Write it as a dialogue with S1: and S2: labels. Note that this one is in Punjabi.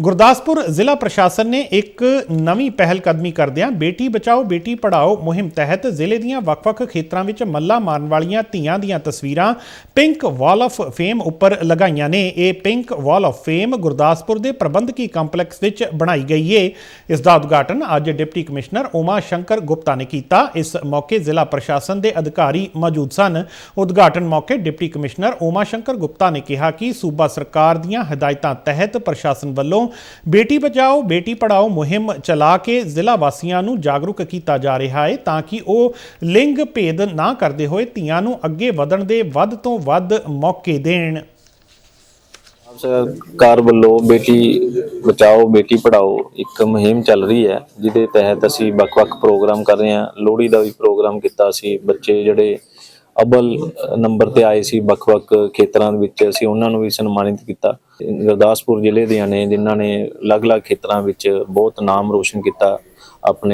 S1: ਗੁਰਦਾਸਪੁਰ ਜ਼ਿਲ੍ਹਾ ਪ੍ਰਸ਼ਾਸਨ ਨੇ ਇੱਕ ਨਵੀਂ ਪਹਿਲ ਕਦਮੀ ਕਰਦਿਆਂ ਬੇਟੀ ਬਚਾਓ, ਬੇਟੀ ਪੜਾਓ ਮੁਹਿੰਮ ਤਹਿਤ ਜ਼ਿਲ੍ਹੇ ਦੀਆਂ ਵੱਖ-ਵੱਖ ਖੇਤਰਾਂ ਵਿੱਚ ਮੱਲਾ ਮਾਰਨ ਵਾਲੀਆਂ ਧੀਆਂ ਦੀਆਂ ਤਸਵੀਰਾਂ ਪਿੰਕ ਵਾਲ ਆਫ ਫੇਮ ਉੱਪਰ ਲਗਾਈਆਂ ਨੇ। ਇਹ pink wall of fame Gurdaspur ਦੇ ਪ੍ਰਬੰਧਕੀ ਕੰਪਲੈਕਸ ਵਿੱਚ ਬਣਾਈ ਗਈ ਏ। ਇਸ ਦਾ ਉਦਘਾਟਨ ਅੱਜ ਡਿਪਟੀ ਕਮਿਸ਼ਨਰ ਓਮਾ ਸ਼ੰਕਰ ਗੁਪਤਾ ਨੇ ਕੀਤਾ। ਇਸ ਮੌਕੇ ਜ਼ਿਲ੍ਹਾ ਪ੍ਰਸ਼ਾਸਨ ਦੇ ਅਧਿਕਾਰੀ ਮੌਜੂਦ ਸਨ। ਉਦਘਾਟਨ ਮੌਕੇ ਡਿਪਟੀ ਕਮਿਸ਼ਨਰ ਓਮਾ ਸ਼ੰਕਰ ਗੁਪਤਾ ਨੇ ਕਿਹਾ ਕਿ ਸੂਬਾ ਸਰਕਾਰ ਦੀਆਂ ਹਦਾਇਤਾਂ ਤਹਿਤ ਪ੍ਰਸ਼ਾਸਨ ਵੱਲੋਂ ਬੇਟੀ ਬਚਾਓ, ਬੇਟੀ ਪੜਾਓ ਮੁਹਿੰਮ ਚਲਾ ਕੇ ਜ਼ਿਲ੍ਹਾ ਵਾਸੀਆਂ ਨੂੰ ਜਾਗਰੂਕ ਕੀਤਾ ਜਾ ਰਿਹਾ ਹੈ ਤਾਂ ਕਿ ਉਹ ਲਿੰਗ ਭੇਦ ਨਾ ਕਰਦੇ ਹੋਏ ਧੀਆਂ ਨੂੰ ਅੱਗੇ ਵਧਣ ਦੇ ਵੱਧ ਤੋਂ ਵੱਧ ਮੌਕੇ ਦੇਣ।
S2: ਸਰਕਾਰ ਵੱਲੋਂ ਬੇਟੀ ਬਚਾਓ, ਬੇਟੀ ਪੜਾਓ ਇੱਕ ਮੁਹਿੰਮ ਚੱਲ ਰਹੀ ਹੈ, ਜਿਹਦੇ ਤਹਿਤ ਅਸੀਂ ਵੱਖ-ਵੱਖ ਪ੍ਰੋਗਰਾਮ ਕਰ ਰਹੇ ਹਾਂ। ਲੋਹੜੀ ਦਾ ਵੀ ਪ੍ਰੋਗਰਾਮ ਕੀਤਾ ਸੀ, ਬੱਚੇ ਜਿਹੜੇ ਅਬਲ ਨੰਬਰ ਤੇ ਆਏ ਸੀ, ਵੱਖ-ਵੱਖ ਖੇਤਰਾਂ ਦੇ ਵਿੱਚ ਅਸੀਂ ਉਹਨਾਂ ਨੂੰ ਵੀ ਸਨਮਾਨਿਤ ਕੀਤਾ। ਗੁਰਦਾਸਪੁਰ ਜ਼ਿਲ੍ਹੇ ਦੀਆਂ ਨੇ ਜਿਨ੍ਹਾਂ ਨੇ ਅਲੱਗ-ਅਲੱਗ ਖੇਤਰਾਂ ਵਿੱਚ ਬਹੁਤ ਨਾਮ ਰੋਸ਼ਨ ਕੀਤਾ ਆਪਣੇ